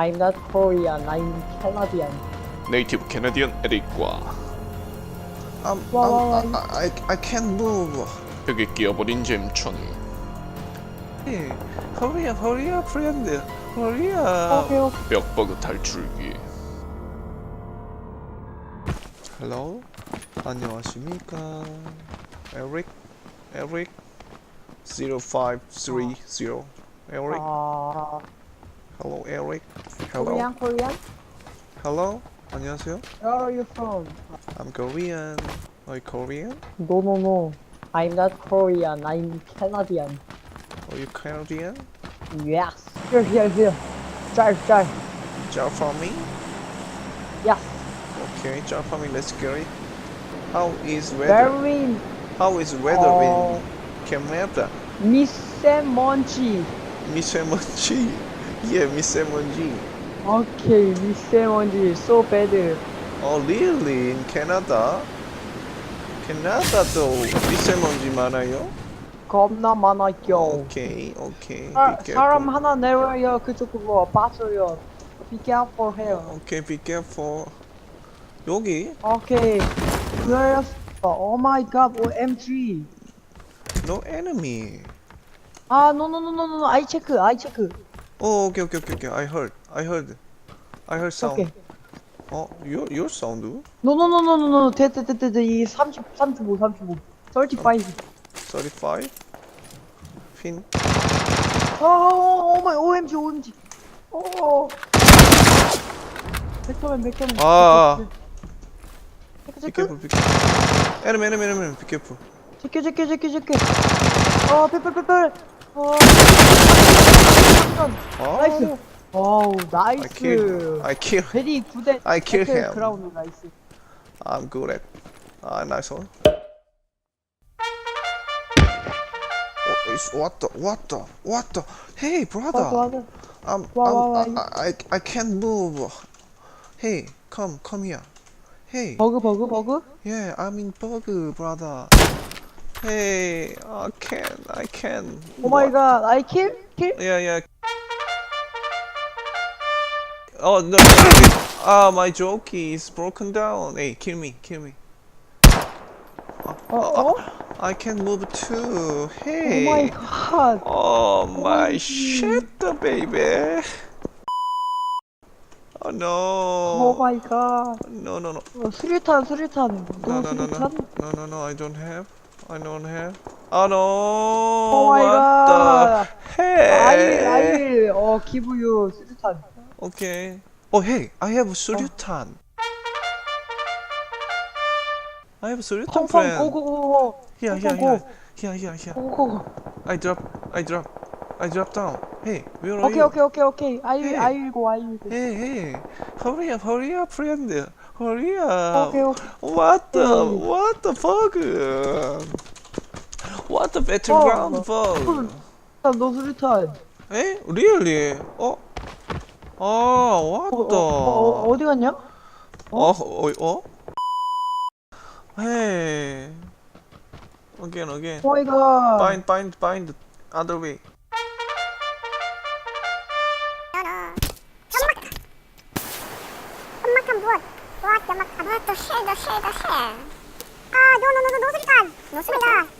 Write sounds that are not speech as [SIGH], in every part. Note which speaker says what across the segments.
Speaker 1: I'm not Korean. I'm Canadian.
Speaker 2: 네이티브 캐나디언 에릭과
Speaker 3: I'm,
Speaker 1: why,
Speaker 3: I'm, I, I, I can't move.
Speaker 2: 벽에 끼어버린 잼촌
Speaker 3: Hey, hurry up, hurry up, friend. Hurry up.
Speaker 1: 오케이 오케이.
Speaker 2: 벽 버그 탈출기
Speaker 3: Hello? 안녕하십니까? Eric? Eric? 0530 Eric?
Speaker 1: 아
Speaker 3: Hello, Eric? Hello?
Speaker 1: Korean Korean.
Speaker 3: Hello? 안녕하세요?
Speaker 1: Where are you from?
Speaker 3: I'm Korean. Are you Korean?
Speaker 1: No no no. I'm not Korean. I'm Canadian.
Speaker 3: Are you Canadian?
Speaker 1: Yes. Here here here. Drive drive.
Speaker 3: Job for me?
Speaker 1: Yes.
Speaker 3: Okay, job for me, let's get it. How is weather?
Speaker 1: Very
Speaker 3: How is weather
Speaker 1: 어,
Speaker 3: in Canada?
Speaker 1: 미세먼지.
Speaker 3: 미세먼지. Yeah, 미세먼지.
Speaker 1: 오케이 미세먼지. So bad.
Speaker 3: Oh, really? In Canada? 캐나다도 미세먼지 많아요?
Speaker 1: 겁나 많아요.
Speaker 3: 오케이, 오케이.
Speaker 1: 사,
Speaker 3: Be
Speaker 1: 사람
Speaker 3: careful.
Speaker 1: 하나 내려요. 그쪽으로 빠져요. Be careful 해요.
Speaker 3: 오케이, be careful. 여기?
Speaker 1: 오케이. 그랬어. Oh my god. OMG.
Speaker 3: No enemy.
Speaker 1: 아, no, no, no, no, no. 아이 체크, 아이 체크.
Speaker 3: Oh, okay, okay, okay, okay. I heard. I heard. I heard sound.
Speaker 1: 오케이.
Speaker 3: 어, your your sound?
Speaker 1: 노노노노노노 대대대대대 이 30, 35, 35, 35.
Speaker 3: 35. 핀.
Speaker 1: 아, 오마이 OMG OMG. 오. 백점엔 백점엔.
Speaker 3: 아,
Speaker 1: 아.
Speaker 3: Be
Speaker 1: 제껴
Speaker 3: careful, be careful. Enemy, enemy, enemy. Be careful.
Speaker 1: 제껴 제껴 제껴 제껴. 아, 빼빼빼빼. 아.
Speaker 3: 아.
Speaker 1: 나이스. 와우,
Speaker 3: I kill.
Speaker 1: 나이스.
Speaker 3: I kill.
Speaker 1: 베리 9대
Speaker 3: I kill him.
Speaker 1: 그라운드 나이스.
Speaker 3: I'm good at. Ah, nice one. Oh, it's, what the? What the? What the? Hey, brother.
Speaker 1: 맞아.
Speaker 3: I'm,
Speaker 1: Why, why,
Speaker 3: I'm, I, I, I can't move. Hey, come, come here. Hey,
Speaker 1: 버그, 버그, 버그.
Speaker 3: yeah, I'm in bug, brother. Hey, I can, I can.
Speaker 1: 오 마이 갓, 아이 킬? 킬?
Speaker 3: Yeah, yeah. Oh no! Ah, my jockey is broken down. Hey, kill me, kill me.
Speaker 1: 어, 어?
Speaker 3: I can move too.
Speaker 1: 오
Speaker 3: Hey.
Speaker 1: 마이 갓.
Speaker 3: Oh my
Speaker 1: OMG.
Speaker 3: shit, baby. Oh
Speaker 1: 오
Speaker 3: no.
Speaker 1: 마이 갓.
Speaker 3: No, no, no.
Speaker 1: 어, 수류탄, 수류탄.
Speaker 3: No,
Speaker 1: 너
Speaker 3: no, no, no.
Speaker 1: 수류탄?
Speaker 3: No, no, no. I don't have. I don't have. Oh no.
Speaker 1: 오 마이
Speaker 3: what
Speaker 1: 갓.
Speaker 3: the heck?
Speaker 1: 아일, 아일. 어, 기부유, 수류탄.
Speaker 3: Okay. Oh hey, I have 수류탄. I have 수류탄 friend. 고고고고. Here,
Speaker 1: here,
Speaker 3: here. Here, here, here.
Speaker 1: 고고.
Speaker 3: I drop, I drop, I drop down. Hey, where are
Speaker 1: okay,
Speaker 3: you?
Speaker 1: Okay, okay, okay. I
Speaker 3: hey.
Speaker 1: I will go. I will go.
Speaker 3: Hey, hey. Hurry up, hurry up, friend. Hurry up.
Speaker 1: Okay, okay.
Speaker 3: What the,
Speaker 1: hey.
Speaker 3: what the fuck? What the battleground
Speaker 1: oh,
Speaker 3: fuck?
Speaker 1: 나 노스리탄.
Speaker 3: 에? Really? 어? 아, 왔다.
Speaker 1: 어, 어, 디 갔냐?
Speaker 3: 어? 어? 어? 헤이. Again, again.
Speaker 1: 오 마이 갓.
Speaker 3: Find, find, find other way.
Speaker 4: 연막한 무엇? 무엇 연막한? 무엇 the hell the hell the hell? 아, no no no no no 소리가. no 소리가.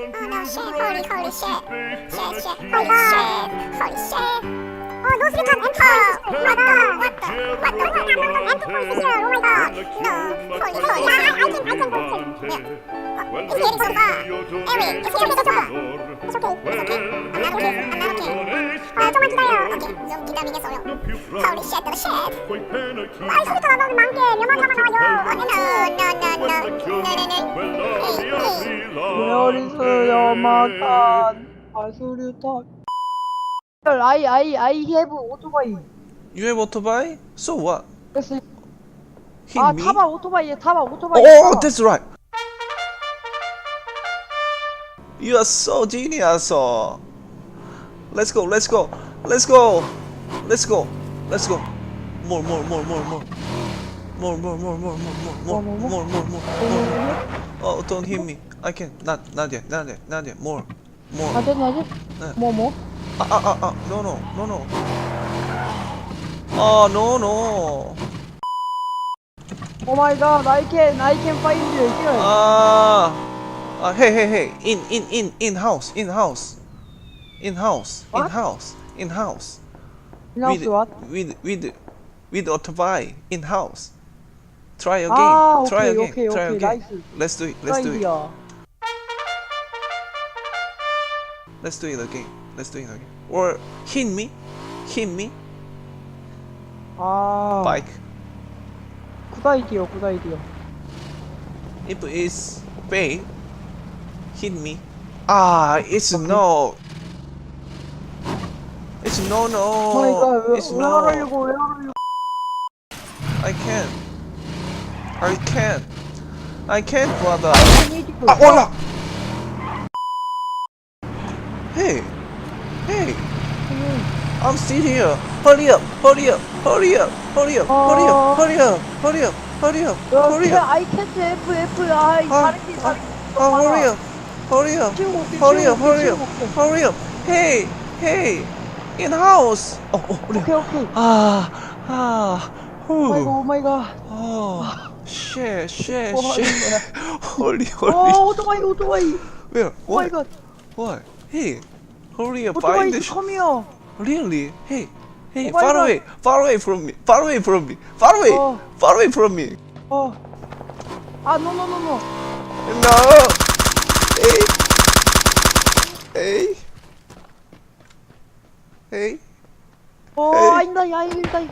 Speaker 4: no, shit, holy, holy shit. Shit, shit, holy shit. Holy shit. Oh, no. Enterprise. Oh my god. What the? What the? What the? Enterprise is here. Oh my god. No. Holy, holy. Yeah, I, I can, I can go to. Yeah. Oh, it's getting so far. Eric, it's getting so far. It's okay. It's okay. I'm not okay. I'm not okay. Holy shit the shit 아이 소리 들어봐 우리 망개 묘만 가봐요 No no no no 네네네
Speaker 1: 왜 어디서요 마탄 발소류탄 I I I have 오토바이
Speaker 3: You have 오토바이? So what?
Speaker 1: 그래서
Speaker 3: Hit
Speaker 1: 아
Speaker 3: me?
Speaker 1: 타봐 오토바이에 타봐
Speaker 3: Oh that's right You are so genius. Oh. Let's go, let's go. Let's go! Let's go! Let's go! More, more, more, more, more. More, more, more, more, more, more, more, more, more, more, more. Oh, don't hit me. I can. Not, not yet, not yet, not yet. More, more.
Speaker 1: Not yet, not
Speaker 3: yet.
Speaker 1: More, more.
Speaker 3: Ah, ah, ah, ah. No, no, no, no. Oh, no, no.
Speaker 1: Oh my god, I can, I can find you here.
Speaker 3: Ah. Uh, hey, hey, hey. In, in, in, in house, in house. In house, in house
Speaker 1: in-house.
Speaker 3: With,
Speaker 1: what?
Speaker 3: With, with, with Ottawa in-house. Try again.
Speaker 1: Ah,
Speaker 3: try again.
Speaker 1: Okay,
Speaker 3: try
Speaker 1: okay,
Speaker 3: again.
Speaker 1: Nice.
Speaker 3: Let's do it. Let's do it. Let's do it again. Let's do it again. Or hit me. Hit me.
Speaker 1: Ah.
Speaker 3: Bike.
Speaker 1: good idea, good idea.
Speaker 3: If it's pay. hit me. Ah, it's no. It's no, no.
Speaker 1: 오 마이 갓. 왜,
Speaker 3: it's
Speaker 1: 왜
Speaker 3: no.
Speaker 1: 하려고 왜 하려고?
Speaker 3: I can. I can. I can, brother.
Speaker 1: 이디고.
Speaker 3: 아, 올라. Hey, hey. I'm still here. Hurry up, hurry up, hurry up, hurry up, hurry up, hurry up, hurry up, hurry up, hurry up.
Speaker 1: I can't F F I
Speaker 3: 아,
Speaker 1: 다른 게 다른 게
Speaker 3: 아, hurry up, hurry up,
Speaker 1: 치우고 올게,
Speaker 3: hurry up,
Speaker 1: 치우고 올게,
Speaker 3: hurry up,
Speaker 1: 치우고 올게.
Speaker 3: hurry up. Hey, hey,
Speaker 1: in-house. Oh, oh, oh.
Speaker 3: Okay, okay.
Speaker 1: Ah, ah. Whew. Oh
Speaker 3: my
Speaker 1: god, oh my god.
Speaker 3: Oh, shit, shit,
Speaker 1: 와,
Speaker 3: shit. [LAUGHS] holy, holy.
Speaker 1: 어, 오토바이, 오토바이.
Speaker 3: Where?
Speaker 1: What? Oh
Speaker 3: my
Speaker 1: god.
Speaker 3: What? Hey, hurry up.
Speaker 1: 오토바이,
Speaker 3: the...
Speaker 1: come here.
Speaker 3: Really? Hey, hey,
Speaker 1: oh
Speaker 3: far
Speaker 1: god.
Speaker 3: away, far away from me, far away from me, far away,
Speaker 1: oh.
Speaker 3: far away from me.
Speaker 1: Oh. Ah, no, no, no, no.
Speaker 3: No. Hey. Hey. Hey.
Speaker 1: Oh, hey. Hindi, hindi.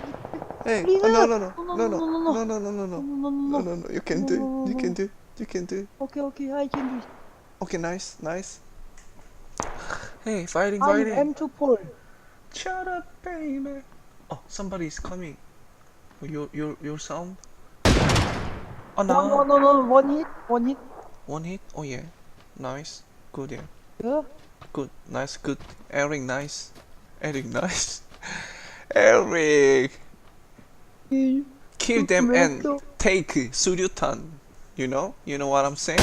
Speaker 3: Hey,
Speaker 1: Please.
Speaker 3: oh, no, no, no,
Speaker 1: no,
Speaker 3: no,
Speaker 1: no,
Speaker 3: no,
Speaker 1: no,
Speaker 3: no, no, no, no, no, no, you can do, you can do, you can do.
Speaker 1: Okay, okay, I can do. It.
Speaker 3: Okay, nice, nice. Hey, fighting, fighting.
Speaker 1: I'm too poor.
Speaker 3: Shut up, baby. Oh, somebody's coming. Your, your, your sound. Oh
Speaker 1: no. No,
Speaker 3: no,
Speaker 1: no, no, one hit, one hit.
Speaker 3: One hit? Oh yeah. Nice. Good, yeah.
Speaker 1: Yeah.
Speaker 3: Good, nice, good. Airing, nice. Eric, nice. Eric! Kill them and take Suryutan. You know? You know what I'm saying?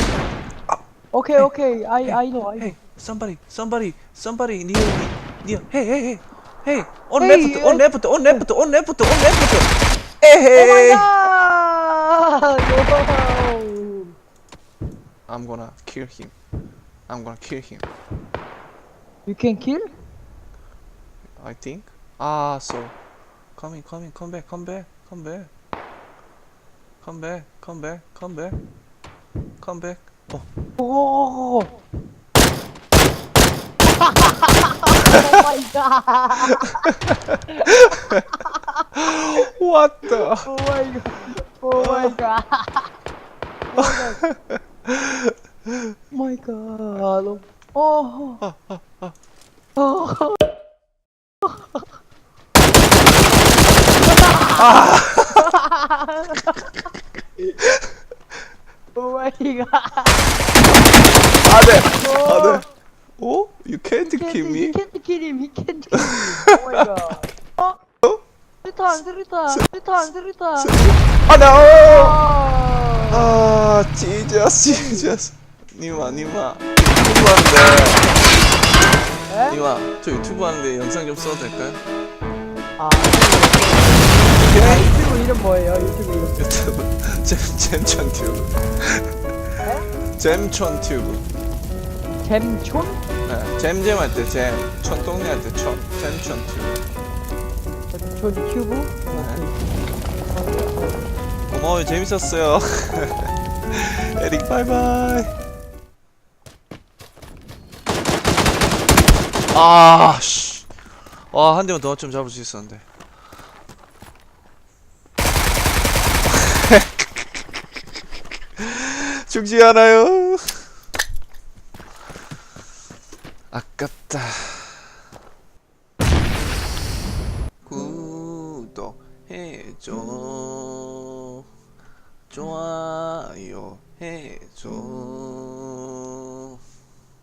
Speaker 1: Okay, hey, okay, I, hey, I know. I...
Speaker 3: Hey, somebody, somebody, somebody near me. Near. Hey, hey, hey. Hey, on
Speaker 1: hey,
Speaker 3: left,
Speaker 1: uh, on
Speaker 3: left, on left, on left, on left.
Speaker 1: Hey,
Speaker 3: hey.
Speaker 1: Oh my god! [LAUGHS]
Speaker 3: I'm gonna kill him. I'm gonna kill him.
Speaker 1: You can kill?
Speaker 3: I think. Ah, so. Come in, come in, come back, come back, come back. Come back, come back, come back. Come back. Oh,
Speaker 1: 오. oh my [LAUGHS] god!
Speaker 3: what the?
Speaker 1: Oh my god! Oh my [LAUGHS] god! Oh my god! Oh. [LAUGHS] Oh. Oh 아! [LAUGHS] 오
Speaker 3: 마이
Speaker 1: 갓.
Speaker 3: 아, 네. 아, 네. 오? You can't kill me?
Speaker 1: 캔디 키림 히캔디 키림. 오 마이 갓. 어?
Speaker 3: 어?
Speaker 1: 스리탄 스리탄 스리탄 스리탄.
Speaker 3: 아, no! 어!
Speaker 1: 아.
Speaker 3: 아, Jesus, Jesus. 니마, 니마. 유튜브 하는데,
Speaker 1: 에?
Speaker 3: 니마, 저 유튜브 하는데 영상 좀 써도 될까요?
Speaker 1: 아. 아, 유튜브 이름 뭐예요? 유튜브 이름.
Speaker 3: 유튜브. [LAUGHS] 잼 잼촌 튜브. 잼촌 튜브.
Speaker 1: 잼촌?
Speaker 3: 네, 잼잼 할 때 잼, 촌동네 할 때 촌, 잼촌 튜브.
Speaker 1: 잼촌 튜브?
Speaker 3: 고마워요 재밌었어요. [LAUGHS] 에릭 바이바이. 아 씨. 와한 대만 더 좀 잡을 수 있었는데 [LAUGHS] 죽지 않아요